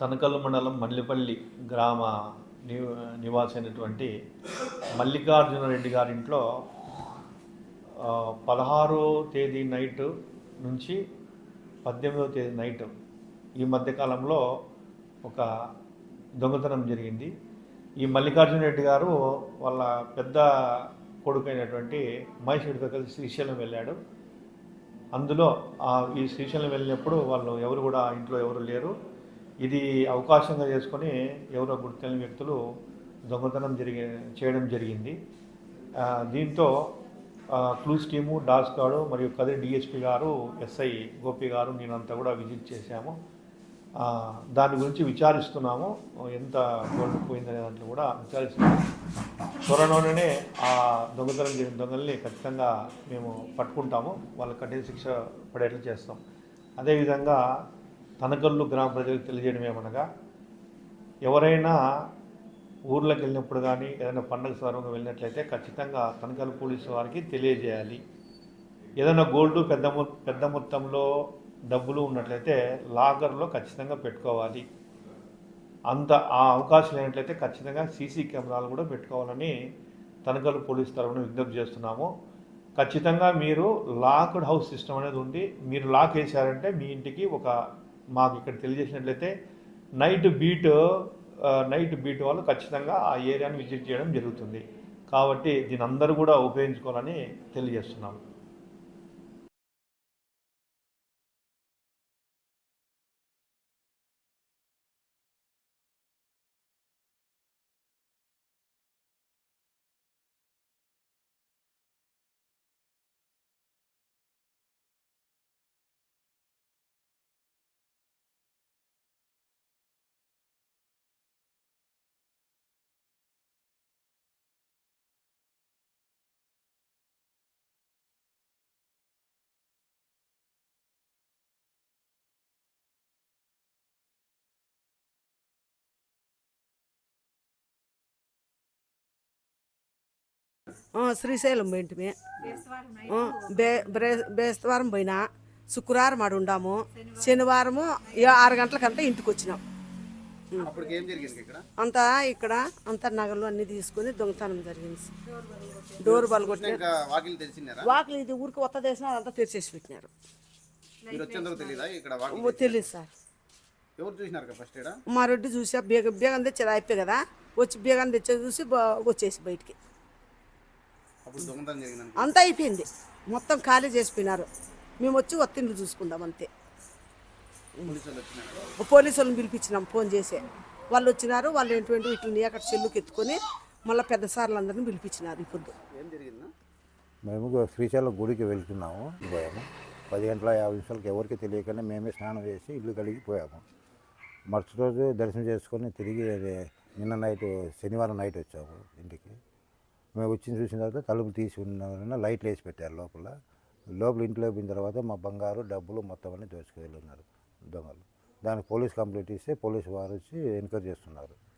తనకల్లు మండలం మల్లిపల్లి గ్రామ ని నివాసి అయినటువంటి మల్లికార్జున రెడ్డి గారి ఇంట్లో పదహారో తేదీ నైట్ నుంచి పద్దెనిమిదవ తేదీ నైట్ ఈ మధ్యకాలంలో ఒక దొంగతనం జరిగింది. ఈ మల్లికార్జున రెడ్డి గారు వాళ్ళ పెద్ద కొడుకైనటువంటి మహేష్ రెడ్డితో కలిసి శ్రీశైలం వెళ్ళాడు. అందులో ఈ శ్రీశైలం వెళ్ళినప్పుడు వాళ్ళు ఎవరు కూడా ఇంట్లో ఎవరు లేరు. ఇది అవకాశంగా చేసుకొని ఎవరో గుర్తెలిన వ్యక్తులు దొంగతనం జరిగి చేయడం జరిగింది. దీంతో క్లూస్ టీము డాస్ గారు మరియు కదిరి డిఎస్పి గారు ఎస్ఐ గోపి గారు నేనంతా కూడా విజిట్ చేశాము. దాని గురించి విచారిస్తున్నాము. ఎంత గోల్డ్ పోయిందనే దాంట్లో కూడా విచారిస్తున్నాము. త్వరలోనే ఆ దొంగతనం జరిగిన దొంగల్ని ఖచ్చితంగా మేము పట్టుకుంటాము. వాళ్ళకి కఠిన శిక్ష పడేట్లు చేస్తాం. అదేవిధంగా తనకల్లు గ్రామ ప్రజలకు తెలియజేయడం ఏమనగా ఎవరైనా ఊర్లోకి వెళ్ళినప్పుడు కానీ ఏదైనా పండగ స్వరంగా వెళ్ళినట్లయితే ఖచ్చితంగా తనకల్ పోలీసు వారికి తెలియజేయాలి. ఏదైనా గోల్డ్ పెద్ద పెద్ద మొత్తంలో డబ్బులు ఉన్నట్లయితే లాకర్లో ఖచ్చితంగా పెట్టుకోవాలి. అంత ఆ అవకాశం లేనట్లయితే ఖచ్చితంగా సీసీ కెమెరాలు కూడా పెట్టుకోవాలని తనకలు పోలీస్ తరఫున విజ్ఞప్తి చేస్తున్నాము. ఖచ్చితంగా మీరు లాక్డ్ హౌస్ సిస్టమ్ అనేది ఉంది. మీరు లాక్ వేసారంటే మీ ఇంటికి ఒక మాకు ఇక్కడ తెలియజేసినట్లయితే నైట్ బీట్ నైట్ బీట్ వాళ్ళు ఖచ్చితంగా ఆ ఏరియాని విజిట్ చేయడం జరుగుతుంది. కాబట్టి దీని అందరూ కూడా ఉపయోగించుకోవాలని తెలియజేస్తున్నాము శ్రీశైలం పోయింటిమి. ఆ, బే బ్రే- బేస్తవారం పోయినా శుక్రవారం ఆడ ఉండాము. శనివారము ఆరు గంటలకంతా ఇంటికి వచ్చినాం అంతా ఇక్కడ అంతా నగలు అన్ని తీసుకొని దొంగతనం జరిగింది. డోర్ బల్ కొట్టిన ఇంకా వాకిలు తెలిసినారా వాకిలి ఇది ఊరికి కొత్త దేశం అదంతా తెరిచేసి పెట్టినారు. తెలియదా సార్. ఎవరు చూసినారు ఫస్ట్ ఇక్కడ మా రెడ్డి చూసా బేగ బేగం తెచ్చేది అయిపోయి కదా వచ్చి బేగం తెచ్చేది చూసి బా- వచ్చేసి బయటికి. అంతా అయిపోయింది. మొత్తం ఖాళీ చేసిపోయినారు. మేము వచ్చి ఒత్తిండ్లు చూసుకుందాం అంతే. పోలీసు వాళ్ళు వచ్చినారు పోలీసు వాళ్ళని పిలిపించినాం ఫోన్ చేసి. వాళ్ళు వచ్చినారు వాళ్ళు ఏంటంటే వీటిని అక్కడ చెల్లుకి ఎత్తుకొని మళ్ళీ పెద్ద సార్లు అందరిని పిలిపించినారు ఇప్పుడు మేము శ్రీశైలం గుడికి వెళ్తున్నాము పోయాము. పది గంటల యాభై నిమిషాలకి ఎవరికి తెలియకనే మేమే స్నానం చేసి ఇల్లు కడిగి పోయాము. మరుసటి రోజు దర్శనం చేసుకొని తిరిగి అదే నిన్న నైట్ శనివారం నైట్ వచ్చాము ఇంటికి. మేము వచ్చి చూసిన తర్వాత తలుపు తీసి ఉన్న లైట్లు వేసి పెట్టారు లోపల. లోపల ఇంట్లో పోయిన తర్వాత మా బంగారు డబ్బులు మొత్తం అన్నీ దోచుకు వెళ్ళున్నారు దొంగలు. దానికి పోలీస్ కంప్లైంట్ ఇస్తే పోలీసు వారు వచ్చి ఎంక్వైరీ చేస్తున్నారు.